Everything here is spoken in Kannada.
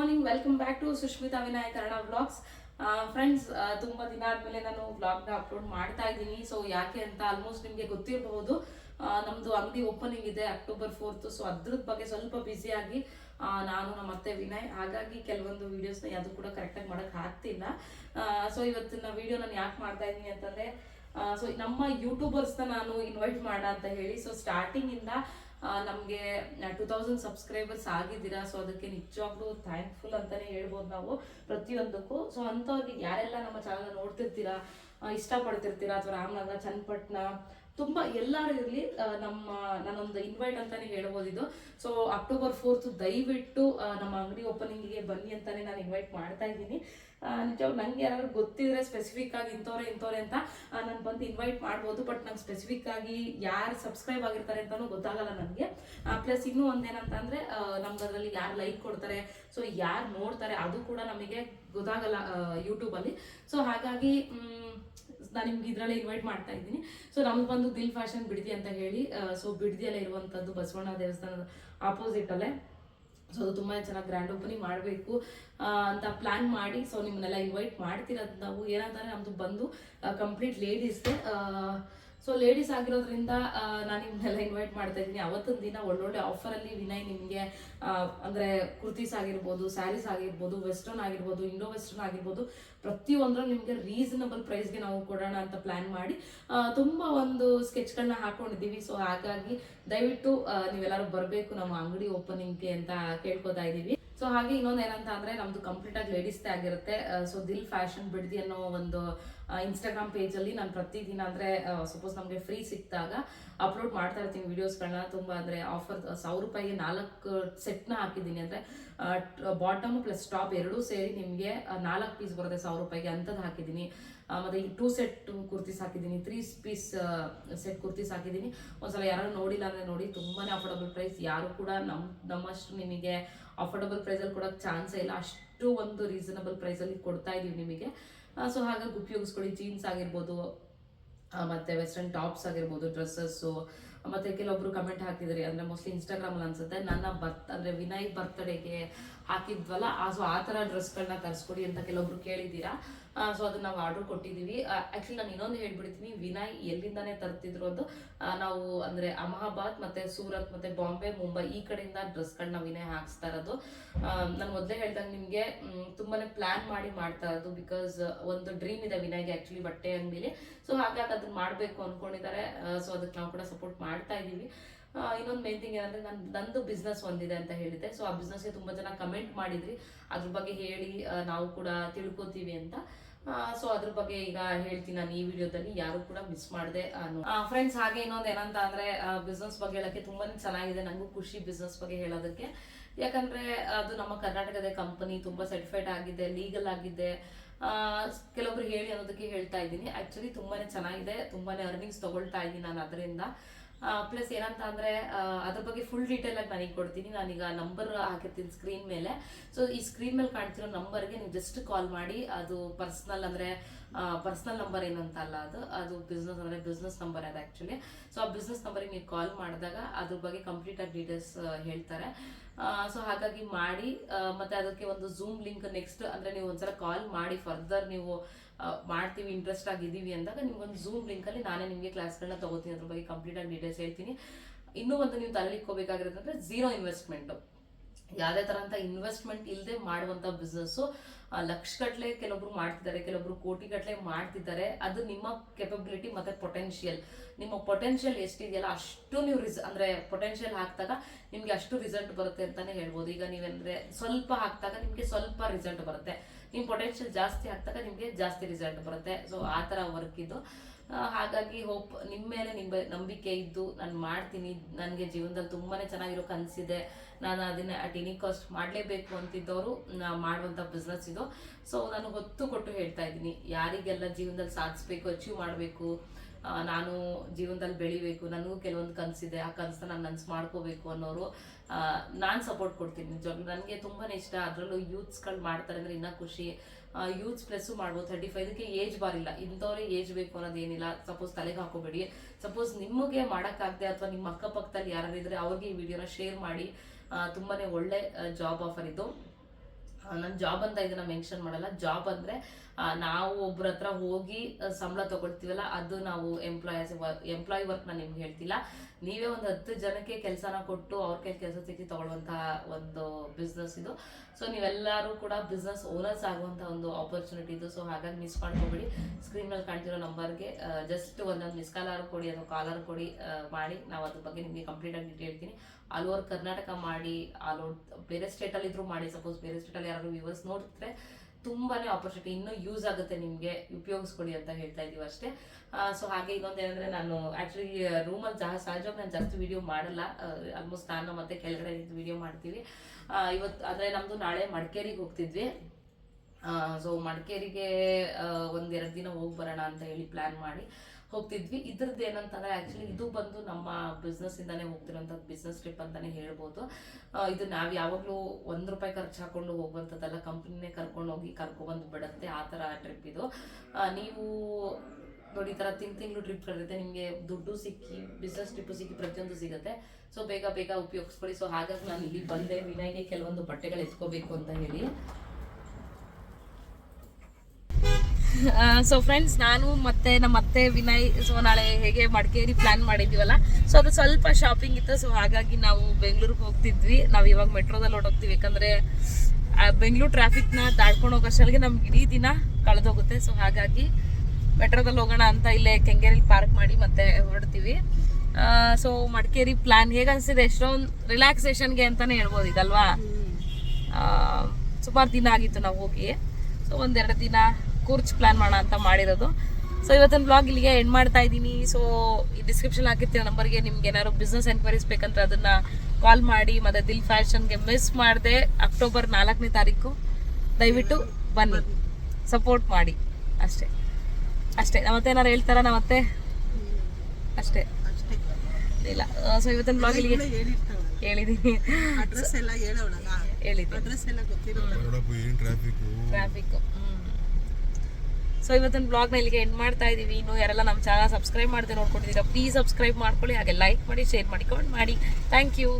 Morning welcome back to Sushmita Vinayak Kannada vlogs friends ತುಂಬಾ ದಿನ ಆದ್ಮೇಲೆ ನಾನು ವ್ಲಾಗ್ನ ಅಪ್ಲೋಡ್ ಮಾಡ್ತಾ ಇದ್ದೀನಿ. ಸೊ ಯಾಕೆ ಅಂತ ಆಲ್ಮೋಸ್ಟ್ ನಿಮಗೆ ಗೊತ್ತಿರಬಹುದು ನಮ್ಮದು ನಮ್ದು ಅಂಗಡಿ ಓಪನಿಂಗ್ ಇದೆ ಅಕ್ಟೋಬರ್ ಫೋರ್ತ್ ಸೊ ಅದ್ರದ್ದು ಬಗ್ಗೆ ಸ್ವಲ್ಪ ಬ್ಯುಸಿಯಾಗಿ ಆಗಿ ನಾನು ನಮ್ಮ ಅತ್ತೆ ವಿನಯ್. ಹಾಗಾಗಿ ಕೆಲವೊಂದು ವಿಡಿಯೋಸ್ನ ಯಾವುದು ಕೂಡ ಕರೆಕ್ಟಾಗಿ ಮಾಡಕ್ ಆಗ್ತಿಲ್ಲ. ಸೊ ಇವತ್ತಿನ ವಿಡಿಯೋ ನಾನು ಯಾಕೆ ಮಾಡ್ತಾ ಇದ್ದೀನಿ ಅಂತಂದ್ರೆ ಸೊ ನಮ್ಮ ಯೂಟ್ಯೂಬರ್ಸ್ನ ನಾನು ಇನ್ವೈಟ್ ಮಾಡ ಅಂತ ಹೇಳಿ. ಸೊ ಸ್ಟಾರ್ಟಿಂಗ್ ಇಂದ ಆ, ನಮ್ಗೆ ಟೂ ತೌಸಂಡ್ ಸಬ್ಸ್ಕ್ರೈಬರ್ಸ್ ಆಗಿದ್ದೀರಾ ಸೊ ಅದಕ್ಕೆ ನಿಜವಾಗ್ಲೂ ಥ್ಯಾಂಕ್ಫುಲ್ ಅಂತಲೇ ಹೇಳ್ಬೋದು ನಾವು ಪ್ರತಿಯೊಂದಕ್ಕೂ. ಸೊ ಅಂಥವ್ರಿಗೆ ಯಾರೆಲ್ಲ ನಮ್ಮ ಚಾನಲ್ ನೋಡ್ತಿರ್ತೀರಾ ಇಷ್ಟಪಡ್ತಿರ್ತೀರಾ, ಅಥವಾ ರಾಮನಗರ, ಚನ್ನಪಟ್ಟಣ ತುಂಬಾ ಎಲ್ಲರೂ ಇರಲಿ ನಮ್ಮ, ನಾನೊಂದು ಇನ್ವೈಟ್ ಅಂತಾನೆ ಹೇಳ್ಬೋದು ಇದು. ಸೊ ಅಕ್ಟೋಬರ್ ಫೋರ್ತ್ ದಯವಿಟ್ಟು ನಮ್ಮ ಅಂಗಡಿ ಓಪನಿಂಗಿಗೆ ಬನ್ನಿ ಅಂತಾನೆ ನಾನು ಇನ್ವೈಟ್ ಮಾಡ್ತಾ ಇದ್ದೀನಿ. ನಿಜವಾಗ ನಂಗೆ ಯಾರಾದ್ರು ಗೊತ್ತಿದ್ರೆ ಸ್ಪೆಸಿಫಿಕ್ ಆಗಿ ಇಂಥವ್ರೆ ಇಂಥವ್ರೆ ಅಂತ ನಾನು ಬಂದು ಇನ್ವೈಟ್ ಮಾಡ್ಬೋದು ಬಟ್ ನಂಗೆ ಸ್ಪೆಸಿಫಿಕ್ ಆಗಿ ಯಾರು ಸಬ್ಸ್ಕ್ರೈಬ್ ಆಗಿರ್ತಾರೆ ಅಂತಲೂ ಗೊತ್ತಾಗಲ್ಲ ನನಗೆ. ಪ್ಲಸ್ ಇನ್ನೂ ಒಂದೇನಂತ ಅಂದ್ರೆ ನಮ್ಗೆ ಅದರಲ್ಲಿ ಯಾರು ಲೈಕ್ ಕೊಡ್ತಾರೆ ಸೊ ಯಾರು ನೋಡ್ತಾರೆ, ಅದು ಕೂಡ ನಮಗೆ ಗೊತ್ತಾಗಲ್ಲ ಯೂಟ್ಯೂಬಲ್ಲಿ ಸೊ ಹಾಗಾಗಿ ನಾನು ನಿಮ್ಗೆ ಇದರಲ್ಲೇ ಇನ್ವೈಟ್ ಮಾಡ್ತಾ ಇದ್ದೀನಿ. ಸೊ ನಮ್ಗೆ ಬಂದು ದಿಲ್ ಫ್ಯಾಷನ್ ಬಿಡ್ತಿ ಅಂತ ಹೇಳಿ ಸೊ ಬಿಡ್ದಿಯಲ್ಲೇ ಇರುವಂಥದ್ದು ಬಸವಣ್ಣ ದೇವಸ್ಥಾನದ ಆಪೋಸಿಟ್ ಅಲ್ಲೇ. ಸೊ ಅದು ತುಂಬಾ ಚೆನ್ನಾಗಿ ಗ್ರ್ಯಾಂಡ್ ಓಪನಿಂಗ್ ಮಾಡಬೇಕು ಅಂತ ಪ್ಲಾನ್ ಮಾಡಿ ಸೊ ನಿಮ್ಮನ್ನೆಲ್ಲ ಇನ್ವೈಟ್ ಮಾಡ್ತಿರೋದು ನಾವು. ಏನಂತಾರೆ ನಮ್ದು ಬಂದು ಕಂಪ್ಲೀಟ್ ಲೇಡೀಸ್ಗೆ ಸೊ ಲೇಡೀಸ್ ಆಗಿರೋದ್ರಿಂದ ನಾನು ನಿಮ್ಮನ್ನೆಲ್ಲ ಇನ್ವೈಟ್ ಮಾಡ್ತಾ ಇದ್ದೀನಿ. ಅವತ್ತಿನ ದಿನ ಒಳ್ಳೊಳ್ಳೆ ಆಫರಲ್ಲಿ ವಿನಯ್ ನಿಮಗೆ ಅಂದರೆ ಕುರ್ತೀಸ್ ಆಗಿರ್ಬೋದು ಸ್ಯಾರೀಸ್ ಆಗಿರ್ಬೋದು ವೆಸ್ಟರ್ನ್ ಆಗಿರ್ಬೋದು ಇಂಡೋ ವೆಸ್ಟರ್ನ್ ಆಗಿರ್ಬೋದು ಪ್ರತಿಯೊಂದರಲ್ಲೂ ನಿಮಗೆ ರೀಸನಬಲ್ ಪ್ರೈಸ್ಗೆ ನಾವು ಕೊಡೋಣ ಅಂತ ಪ್ಲಾನ್ ಮಾಡಿ ತುಂಬಾ ಒಂದು ಸ್ಕೆಚ್ಗಳನ್ನ ಹಾಕೊಂಡಿದ್ದೀವಿ. ಸೊ ಹಾಗಾಗಿ ದಯವಿಟ್ಟು ನೀವೆಲ್ಲರೂ ಬರಬೇಕು ನಮ್ಮ ಅಂಗಡಿ ಓಪನಿಂಗ್ಗೆ ಅಂತ ಕೇಳ್ಕೊತಾ ಇದ್ದೀವಿ. ಸೊ ಹಾಗೆ ಇನ್ನೊಂದು ಏನಂತ ಅಂದ್ರೆ, ನಮ್ದು ಕಂಪ್ಲೀಟ್ ಆಗಿ ಲೇಡೀಸ್ದೇ ಆಗಿರುತ್ತೆ. ಸೊ ದಿಲ್ ಫ್ಯಾಷನ್ ಬಿಡ್ದಿ ಅನ್ನೋ ಒಂದು ಇನ್ಸ್ಟಾಗ್ರಾಮ್ ಪೇಜ್ ಅಲ್ಲಿ ನಾನು ಪ್ರತಿದಿನ ಅಂದ್ರೆ ಸಪೋಸ್ ನಮಗೆ ಫ್ರೀ ಸಿಕ್ಕಿದಾಗ ಅಪ್ಲೋಡ್ ಮಾಡ್ತಾ ಇರ್ತೀನಿ ವೀಡಿಯೋಸ್ಗಳನ್ನ ತುಂಬಾ ಅಂದ್ರೆ ಆಫರ್ ಸಾವಿರ ರೂಪಾಯಿಗೆ ನಾಲ್ಕು ಸೆಟ್ನ ಹಾಕಿದ್ದೀನಿ ಅಂದ್ರೆ ಬಾಟಮ್ ಪ್ಲಸ್ ಟಾಪ್ ಎರಡೂ ಸೇರಿ ನಿಮಗೆ ನಾಲ್ಕು ಪೀಸ್ ಬರುತ್ತೆ ಸಾವಿರ ರೂಪಾಯಿಗೆ ಅಂಥದ್ದು ಹಾಕಿದ್ದೀನಿ. ಮತ್ತು ಈ ಟೂ ಸೆಟ್ ಕುರ್ತೀಸ್ ಹಾಕಿದ್ದೀನಿ ತ್ರೀ ಪೀಸ್ ಸೆಟ್ ಕುರ್ತೀಸ್ ಹಾಕಿದ್ದೀನಿ. ಒಂದ್ಸಲ ಯಾರು ನೋಡಿಲ್ಲ ಅಂದ್ರೆ ನೋಡಿ, ತುಂಬಾನೇ ಅಫೋರ್ಡಬಲ್ ಪ್ರೈಸ್ ಯಾರು ಕೂಡ ನಮ್ಮ ನಮ್ಮಷ್ಟು ನಿಮಗೆ ಅಫೋರ್ಡಬಲ್ ಪ್ರೈಸಲ್ಲಿ ಕೊಡೋಕ್ಕೆ ಚಾನ್ಸೇ ಇಲ್ಲ. ಅಷ್ಟು ಒಂದು ರೀಸನಬಲ್ ಪ್ರೈಸಲ್ಲಿ ಕೊಡ್ತಾ ಇದ್ದೀವಿ ನಿಮಗೆ. ಸೊ ಹಾಗಾಗಿ ಉಪಯೋಗಿಸ್ಕೊಳ್ಳಿ ಜೀನ್ಸ್ ಆಗಿರ್ಬೋದು ಮತ್ತೆ ವೆಸ್ಟರ್ನ್ ಟಾಪ್ಸ್ ಆಗಿರ್ಬೋದು ಡ್ರೆಸ್ಸಸ್ಸು ಮತ್ತೆ ಕೆಲವೊಬ್ರು ಕಮೆಂಟ್ ಹಾಕಿದ್ರಿ ಅಂದ್ರೆ ಮೋಸ್ಟ್ಲಿ ಇನ್ಸ್ಟಾಗ್ರಾಮ್ ಅನ್ಸುತ್ತೆ. ನನ್ನ ಬರ್ತ್ ಅಂದ್ರೆ ವಿನಯ್ ಬರ್ತ್ಡೇಗೆ ಹಾಕಿದ್ವಲ್ಲ? ಆ ಸೊ ಆ ಥರ ಡ್ರೆಸ್ಗಳನ್ನ ತರಿಸ್ಕೊಡಿ ಅಂತ ಕೆಲವೊಬ್ರು ಕೇಳಿದ್ದೀರಾ? ಸೊ ಅದನ್ನ ನಾವು ಆರ್ಡರ್ ಕೊಟ್ಟಿದ್ದೀವಿ. ಆಕ್ಚುಲಿ ನಾನು ಇನ್ನೊಂದು ಹೇಳ್ಬಿಡ್ತೀನಿ. ವಿನಯ್ ಎಲ್ಲಿಂದಾನೇ ತರ್ತಿದ್ರು ಅದು ನಾವು ಅಂದ್ರೆ ಅಮಹಾಬಾದ್ ಮತ್ತೆ ಸೂರತ್ ಮತ್ತೆ ಬಾಂಬೆ, ಮುಂಬೈ ಈ ಕಡೆಯಿಂದ ಡ್ರೆಸ್ಗಳನ್ನ ವಿನಯ್ ಹಾಕ್ಸ್ತಾ ಇರೋದು. ನಾನು ಮೊದಲೇ ಹೇಳ್ದಂಗೆ ನಿಮಗೆ ತುಂಬಾನೇ ಪ್ಲಾನ್ ಮಾಡಿ ಮಾಡ್ತಾ ಇರೋದು ಬಿಕಾಸ್ ಒಂದು ಡ್ರೀಮ್ ಇದೆ ವಿನಯ್ಗೆ ಆ್ಯಕ್ಚುಲಿ ಬಟ್ಟೆ ಅಂಗಡಿಲಿ. ಸೊ ಹಾಗಾಗಿ ಅದನ್ನ ಮಾಡಬೇಕು ಅನ್ಕೊಂಡಿದ್ದಾರೆ ಸೊ ಅದಕ್ಕೆ ನಾವು ಕೂಡ ಸಪೋರ್ಟ್ ಮಾಡ್ತಾ ಇದ್ದೀವಿ ಇನ್ನೊಂದು ಮೇನ್ ಥಿಂಗ್ ಏನಂದ್ರೆ ನನ್ನ ನಂದು ಬಿಸ್ನೆಸ್ ಒಂದಿದೆ ಅಂತ ಹೇಳಿದೆ ಸೊ ಆ ಬಿಸ್ನೆಸ್ಗೆ ತುಂಬಾ ಜನ ಕಮೆಂಟ್ ಮಾಡಿದ್ರಿ. ಅದ್ರ ಬಗ್ಗೆ ಹೇಳಿ ನಾವು ಕೂಡ ತಿಳ್ಕೊತೀವಿ ಅಂತ. ಸೊ ಅದ್ರ ಬಗ್ಗೆ ಈಗ ಹೇಳ್ತೀನಿ ನಾನು ಈ ವಿಡಿಯೋದಲ್ಲಿ. ಯಾರು ಕೂಡ ಮಿಸ್ ಮಾಡಿದೆ ಫ್ರೆಂಡ್ಸ್ ಹಾಗೆ ಇನ್ನೊಂದು ಏನಂತ ಅಂದ್ರೆ ಬಿಸ್ನೆಸ್ ಬಗ್ಗೆ ಹೇಳಕ್ಕೆ ತುಂಬಾನೇ ಚೆನ್ನಾಗಿದೆ. ನಂಗೂ ಖುಷಿ ಬಿಸ್ನೆಸ್ ಬಗ್ಗೆ ಹೇಳೋದಕ್ಕೆ. ಯಾಕಂದ್ರೆ, ಅದು ನಮ್ಮ ಕರ್ನಾಟಕದ ಕಂಪನಿ ತುಂಬಾ ಸರ್ಟಿಫೈಡ್ ಆಗಿದೆ ಲೀಗಲ್ ಆಗಿದೆ. ಕೆಲವೊಬ್ರು ಹೇಳಿ ಅನ್ನೋದಕ್ಕೆ ಹೇಳ್ತಾ ಇದ್ದೀನಿ. ಆಕ್ಚುಲಿ ತುಂಬಾನೇ ಚೆನ್ನಾಗಿದೆ. ತುಂಬಾನೇ ಅರ್ನಿಂಗ್ಸ್ ತಗೊಳ್ತಾ ಇದ್ದೀನಿ ನಾನು ಅದರಿಂದ. ಪ್ಲಸ್ ಏನಂತ ಅಂದ್ರೆ ಅದ್ರ ಬಗ್ಗೆ ಫುಲ್ ಡೀಟೇಲ್ ಆಗಿ ನನಗೆ ಕೊಡ್ತೀನಿ. ನಾನೀಗ ನಂಬರ್ ಹಾಕಿರ್ತೀನಿ ಸ್ಕ್ರೀನ್ ಮೇಲೆ. ಸೊ ಈ ಸ್ಕ್ರೀನ್ ಮೇಲೆ ಕಾಣ್ತಿರೋ ನಂಬರ್ಗೆ ನೀವು ಜಸ್ಟ್ ಕಾಲ್ ಮಾಡಿ. ಅದು ಪರ್ಸ್ನಲ್ ಅಂದ್ರೆ ಪರ್ಸ್ನಲ್ ನಂಬರ್ ಏನಂತ ಅಲ್ಲ ಅದು ಅದು ಬಿಸ್ನೆಸ್ ಅಂದರೆ ಬಿಸ್ನೆಸ್ ನಂಬರ್ ಅದು ಆ್ಯಕ್ಚುಲಿ ಸೊ ಆ ಬಿಸ್ನೆಸ್ ನಂಬರಿಗೆ ನೀವು ಕಾಲ್ ಮಾಡಿದಾಗ ಅದ್ರ ಬಗ್ಗೆ ಕಂಪ್ಲೀಟ್ ಆಗಿ ಡೀಟೇಲ್ಸ್ ಹೇಳ್ತಾರೆ. ಸೊ ಹಾಗಾಗಿ ಮಾಡಿ ಮತ್ತೆ ಅದಕ್ಕೆ ಒಂದು ಝೂಮ್ ಲಿಂಕ್ ನೆಕ್ಸ್ಟ್ ಅಂದ್ರೆ ನೀವು ಒಂದ್ಸಲ ಕಾಲ್ ಮಾಡಿ ಫರ್ದರ್ ನೀವು ಮಾಡ್ತೀವಿ ಇಂಟ್ರೆಸ್ಟ್ ಆಗಿದ್ದೀವಿ ಅಂದಾಗ ನಿಮ್ಗೊಂದು ಝೂಮ್ ಲಿಂಕ್ ಅಲ್ಲಿ ನಾನೇ ನಿಮಗೆ ಕ್ಲಾಸ್ಗಳನ್ನ ತಗೋತೀನಿ, ಅದ್ರ ಬಗ್ಗೆ ಕಂಪ್ಲೀಟ್ ಆಗಿ ಡೀಟೇಲ್ಸ್ ಹೇಳ್ತೀನಿ. ಇನ್ನೂ ಒಂದು ನೀವು ಅಂದ್ರೆ ಝೀರೋ ಇನ್ವೆಸ್ಟ್ಮೆಂಟ್ ಯಾವುದೇ ಥರ ಅಂತ ಇನ್ವೆಸ್ಟ್ಮೆಂಟ್ ಇಲ್ಲದೆ ಮಾಡುವಂತ ಲಕ್ಷ ಗಟ್ಟಲೆ ಕೆಲವೊಬ್ರು ಮಾಡ್ತಿದ್ದಾರೆ ಕೆಲವೊಬ್ರು ಕೋಟಿಗಟ್ಲೆ ಮಾಡ್ತಿದ್ದಾರೆ. ಅದು ನಿಮ್ಮ ಕೆಪಬಿಲಿಟಿ ಮತ್ತು ಪೊಟೆನ್ಷಿಯಲ್ ನಿಮ್ಮ ಪೊಟೆನ್ಷಿಯಲ್ ಎಷ್ಟಿದೆಯಲ್ಲ ಅಷ್ಟು ನೀವು ರಿಸ್ ಅಂದರೆ ಪೊಟೆನ್ಷಿಯಲ್ ಹಾಕಿದಾಗ ನಿಮಗೆ ಅಷ್ಟು ರಿಸಲ್ಟ್ ಬರುತ್ತೆ ಅಂತಲೇ ಹೇಳ್ಬೋದು. ಈಗ ನೀವೇಂದರೆ ಸ್ವಲ್ಪ ಹಾಕಿದಾಗ ನಿಮಗೆ ಸ್ವಲ್ಪ ರಿಸಲ್ಟ್ ಬರುತ್ತೆ. ನಿಮ್ಮ ಪೊಟೆನ್ಷಿಯಲ್ ಜಾಸ್ತಿ ಹಾಕಿದಾಗ ನಿಮಗೆ ಜಾಸ್ತಿ ರಿಸಲ್ಟ್ ಬರುತ್ತೆ. ಸೊ ಆ ಥರ ವರ್ಕ್ ಇದು. ಆ, ಹಾಗಾಗಿ ಹೋಪ್ ನಿಮ್ಮ ಮೇಲೆ ನಿಮ್ಮ ನಂಬಿಕೆ ಇದ್ದು ನಾನು ಮಾಡ್ತೀನಿ. ನನಗೆ ಜೀವನದಲ್ಲಿ ತುಂಬಾ ಚೆನ್ನಾಗಿರೋ ಕನಸಿದೆ. ನಾನು ಅದನ್ನ ಅಟ್ ಎನಿ ಕಾಸ್ಟ್ ಮಾಡಲೇಬೇಕು ಅಂತಿದ್ದವರು ಮಾಡುವಂಥ ಬಿಸ್ನೆಸ್ ಇದು. ಸೊ ನಾನು ಹೊತ್ತು ಕೊಟ್ಟು ಹೇಳ್ತಾ ಇದ್ದೀನಿ. ಯಾರಿಗೆಲ್ಲ ಜೀವನದಲ್ಲಿ ಸಾಧಿಸ್ಬೇಕು ಅಚೀವ್ ಮಾಡಬೇಕು ನಾನು ಜೀವನದಲ್ಲಿ ಬೆಳಿಬೇಕು ನನಗೂ ಕೆಲವೊಂದು ಕನಸಿದೆ, ಆ ಕನಸನ್ನ ನಾನು ನನ್ಸ್ ಮಾಡ್ಕೋಬೇಕು ಅನ್ನೋರು ನಾನು ಸಪೋರ್ಟ್ ಕೊಡ್ತೀನಿ. ನಿಜವಾಗ್ಲೂ ನನಗೆ ತುಂಬಾ ಇಷ್ಟ. ಅದರಲ್ಲೂ ಯೂತ್ಸ್ಗಳು ಮಾಡ್ತಾರೆ ಅಂದರೆ ಇನ್ನೂ ಖುಷಿ. ಯೂತ್ಸ್ ಪ್ಲಸ್ಸು ಮಾಡ್ಬೋದು. ತರ್ಟಿ ಫೈವ್ಗೆ ಏಜ್ ಬಾರ್ ಇಲ್ಲ. ಇಂಥವ್ರೆ ಏಜ್ ಬೇಕು ಅನ್ನೋದೇನಿಲ್ಲ ಸಪೋಸ್ ತಲೆಗೆ ಹಾಕೋಬೇಡಿ. ಸಪೋಸ್ ನಿಮಗೆ ಮಾಡೋಕ್ಕಾಗದೆ ಅಥವಾ ನಿಮ್ಮ ಅಕ್ಕಪಕ್ಕದಲ್ಲಿ ಯಾರು ಇದ್ದರೆ ಅವ್ರಿಗೆ ಈ ವಿಡಿಯೋನ ಶೇರ್ ಮಾಡಿ. ತುಂಬಾ ಒಳ್ಳೆ ಜಾಬ್ ಆಫರ್ ಇದು. ನಾನು ಜಾಬ್ ಅಂತ ಇದನ್ನ ಮೆನ್ಷನ್ ಮಾಡಲ್ಲ. ಜಾಬ್ ಅಂದ್ರೆ ನಾವು ಒಬ್ಬರ ಹತ್ರ ಹೋಗಿ ಸಂಬಳ ತಗೊಳ್ತೀವಲ್ಲ, ಅದು ನಾವು ಎಂಪ್ಲಾಯಸ್ ಎಂಪ್ಲಾಯ್ ವರ್ಕ್ ನಾನು ನಿಮ್ಗೆ ಹೇಳ್ತಿಲ್ಲ. ನೀವೇ ಒಂದು ಹತ್ತು ಜನಕ್ಕೆ ಕೆಲಸನ ಕೊಟ್ಟು ಅವ್ರ ಕೈ ಕೆಲಸ ಸಿಕ್ಕಿ ತಗೊಳ್ಳುವಂತಹ ಒಂದು ಬಿಸ್ನೆಸ್ ಇದು. ಸೊ ನೀವೆಲ್ಲರೂ ಕೂಡ ಬಿಸ್ನೆಸ್ ಓನರ್ಸ್ ಆಗುವಂಥ ಒಂದು ಆಪರ್ಚುನಿಟಿ ಇದು. ಸೊ ಹಾಗಾಗಿ ಮಿಸ್ ಮಾಡ್ಕೋಬೇಡಿ. ಸ್ಕ್ರೀನಲ್ಲಿ ಕಾಣ್ತಿರೋ ನಂಬರ್ಗೆ ಜಸ್ಟ್ ಒಂದೊಂದು ಮಿಸ್ ಕಾಲರ್ ಕೊಡಿ ಅಥವಾ ಕಾಲರ್ ಕೊಡಿ ಮಾಡಿ. ನಾವು ಅದ್ರ ಬಗ್ಗೆ ನಿಮಗೆ ಕಂಪ್ಲೀಟ್ ಆಗಿ ಹೇಳ್ತೀನಿ. ಆಲ್ ಓವರ್ ಕರ್ನಾಟಕ ಮಾಡಿ ಆಲ್ ಓವರ್ ಬೇರೆ ಸ್ಟೇಟಲ್ಲಿ ಇದ್ರೂ ಮಾಡಿ. ಸಪೋಸ್ ಬೇರೆ ಸ್ಟೇಟಲ್ಲಿ ಯಾರಾದರೂ ವ್ಯೂವರ್ಸ್ ನೋಡ್ತಿದ್ರೆ ತುಂಬಾನೇ ಆಪರ್ಚುನಿಟಿ ಇನ್ನೂ ಯೂಸ್ ಆಗುತ್ತೆ ನಿಮಗೆ, ಉಪಯೋಗಿಸ್ಕೊಡಿ ಅಂತ ಹೇಳ್ತಾ ಇದೀವಿ ಅಷ್ಟೇ. ಸೊ ಹಾಗೆ ಇನ್ನೊಂದು ಏನಂದ್ರೆ ನಾನು ಆ್ಯಕ್ಚುಲಿ ರೂಮಲ್ಲಿ ಜಾ ಸಹಜವಾಗಿ ನಾನು ಜಾಸ್ತಿ ವಿಡಿಯೋ ಮಾಡಲ್ಲ. ಆಲ್ಮೋಸ್ಟ್ ನಾನು ಮತ್ತೆ ಕೆಳಗಡೆ ವಿಡಿಯೋ ಮಾಡ್ತೀವಿ. ಇವತ್ತು, ಅಂದರೆ ನಮ್ಮದು ನಾಳೆ ಮಡಿಕೇರಿಗೆ ಹೋಗ್ತಿದ್ವಿ. ಸೊ ಮಡಿಕೇರಿಗೆ ಒಂದೆರಡು ದಿನ ಹೋಗಿ ಬರೋಣ ಅಂತ ಹೇಳಿ ಪ್ಲ್ಯಾನ್ ಮಾಡಿ. ಹೋಗ್ತಿದ್ವಿ. ಇದ್ರದ್ದು ಏನಂತಂದ್ರೆ ಆ್ಯಕ್ಚುಲಿ ಇದು ಬಂದು ನಮ್ಮ ಬಿಸ್ನೆಸ್ ಇಂದಾನೆ ಹೋಗ್ತಿರೋಂಥದ್ದು ಬಿಸ್ನೆಸ್ ಟ್ರಿಪ್ ಅಂತಾನೆ ಹೇಳ್ಬೋದು. ಇದು ನಾವು ಯಾವಾಗಲೂ ಒಂದು ರೂಪಾಯಿ ಖರ್ಚು ಹಾಕೊಂಡು ಹೋಗುವಂಥದ್ದೆಲ್ಲ. ಕಂಪ್ನಿನೇ ಕರ್ಕೊಂಡು ಹೋಗಿ ಕರ್ಕೊಬಂದು ಬಿಡುತ್ತೆ. ಆ ಥರ ಟ್ರಿಪ್ ಇದು. ನೀವು ನೋಡಿ, ಈ ಥರ ತಿಂಗ್ ತಿಂಗಳು ಟ್ರಿಪ್ ಇರುತ್ತೆ ನಿಮಗೆ ದುಡ್ಡು ಸಿಕ್ಕಿ ಬಿಸ್ನೆಸ್ ಟ್ರಿಪ್ಪು ಸಿಕ್ಕಿ ಪ್ರತಿಯೊಂದು ಸಿಗುತ್ತೆ. ಸೊ ಬೇಗ ಬೇಗ ಉಪಯೋಗಿಸ್ಕೊಳ್ಳಿ. ಸೊ ಹಾಗಾಗಿ ನಾನು ಇಲ್ಲಿ ಬಂದೆ. ವಿನಯ್ಗೆ ಕೆಲವೊಂದು ಬಟ್ಟೆಗಳು ಎತ್ಕೋಬೇಕು ಅಂತ ಹೇಳಿ. ಸೊ ಫ್ರೆಂಡ್ಸ್ ನಾನು ಮತ್ತೆ ನಮ್ಮ ಅತ್ತೆ ವಿನಯ್ ಸೊ ನಾಳೆ ಹೇಗೆ ಮಡಿಕೇರಿ ಪ್ಲಾನ್ ಮಾಡಿದ್ದೀವಲ್ಲ ಸೊ ಅದು ಸ್ವಲ್ಪ ಶಾಪಿಂಗ್ ಇತ್ತು ಸೊ ಹಾಗಾಗಿ ನಾವು ಬೆಂಗಳೂರಿಗೆ ಹೋಗ್ತಿದ್ವಿ. ನಾವು ಇವಾಗ ಮೆಟ್ರೋದಲ್ಲಿ ಹೊರಟೋಗ್ತೀವಿ, ಯಾಕಂದ್ರೆ ಬೆಂಗಳೂರು ಟ್ರಾಫಿಕ್ನ ದಾಡ್ಕೊಂಡು ಹೋಗೋಷ್ಟೊಳಗೆ ನಮ್ಗೆ ಇಡೀ ದಿನ ಕಳೆದೋಗುತ್ತೆ. ಸೊ ಹಾಗಾಗಿ ಮೆಟ್ರೋದಲ್ಲಿ ಹೋಗೋಣ ಅಂತ ಇಲ್ಲೇ ಕೆಂಗೇರಿಲಿ ಪಾರ್ಕ್ ಮಾಡಿ ಮತ್ತೆ ಹೊರಡ್ತೀವಿ. ಸೊ ಮಡಿಕೇರಿ ಪ್ಲಾನ್ ಹೇಗೆ ಅನ್ಸಿದೆ? ಎಷ್ಟೊಂದು ರಿಲ್ಯಾಕ್ಸೇಷನ್ಗೆ ಅಂತಾನೆ ಹೇಳ್ಬೋದು ಇದಲ್ವಾ? ಸುಮಾರು ದಿನ ಆಗಿತ್ತು ನಾವು ಹೋಗಿ. ಸೊ ಒಂದೆರಡು ದಿನ ಕೂರ್ಚ್ ಪ್ಲಾನ್ ಮಾಡೋಣ ಅಂತ ಮಾಡಿರೋದು. ಸೊ ಇವತ್ತಿನ ಬ್ಲಾಗ್ ಇಲ್ಲಿಗೆ ಎಂಡ್ ಮಾಡ್ತಾ ಇದ್ದೀನಿ. ಸೊ ಈ ಡಿಸ್ಕ್ರಿಪ್ಷನ್ ಹಾಕಿರ್ತೀನಿ ನಂಬರ್ಗೆ ನಿಮ್ಗೆ ಏನಾದ್ರು ಬಿಸ್ನೆಸ್ ಎನ್ಕ್ವೈರೀಸ್ ಬೇಕಂದ್ರೆ ಅದನ್ನ ಕಾಲ್ ಮಾಡಿ. ಮತ್ತು ದಿಲ್ ಫ್ಯಾಷನ್ಗೆ ಮಿಸ್ ಮಾಡದೆ ಅಕ್ಟೋಬರ್ ನಾಲ್ಕನೇ ತಾರೀಕು. ದಯವಿಟ್ಟು ಬನ್ನಿ. ಸಪೋರ್ಟ್ ಮಾಡಿ. ಅಷ್ಟೇ. ಅಷ್ಟೇ. ನಮ್ಮತ್ತೆ ಏನಾರು ಹೇಳ್ತಾರ? ನಮ್ಮತ್ತೆ? ಅಷ್ಟೇ. ಅಷ್ಟೇ ಇಲ್ಲ. ಸೊ ಇವತ್ತಿನ ಬ್ಲಾಗ್ ಇಲ್ಲಿಗೆ ಹೇಳಿದೀನಿ. ಅಡ್ರೆಸ್ ಎಲ್ಲ ಹೇಳೋಣ ಹೇಳಿದ್ದೀನಿ ಅಡ್ರೆಸ್ ಎಲ್ಲ ಗೊತ್ತಿರೋಲ್ಲ ನೋಡಪ್ಪ ಏನ್ ಟ್ರಾಫಿಕ್ ಟ್ರಾಫಿಕ್ ಸೊ ಇವತ್ತಿನ ಬ್ಲಾಗ್ನ ಇಲ್ಲಿಗೆ ಎಂಡ್ ಮಾಡ್ತಾ ಇದೀವಿ. ಇನ್ನು ಯಾರೆಲ್ಲ ನಮ್ಮ ಚಾನಲ್ ಸಬ್ಸ್ಕ್ರೈಬ್ ಮಾಡದೆ ನೋಡ್ಕೊಂಡಿದ್ದೀರಾ ಪ್ಲೀಸ್ ಸಬ್ಸ್ಕ್ರೈಬ್ ಮಾಡ್ಕೊಳ್ಳಿ. ಹಾಗೆ ಲೈಕ್ ಮಾಡಿ ಶೇರ್ ಮಾಡಿ ಕಮೆಂಟ್ ಮಾಡಿ. Thank you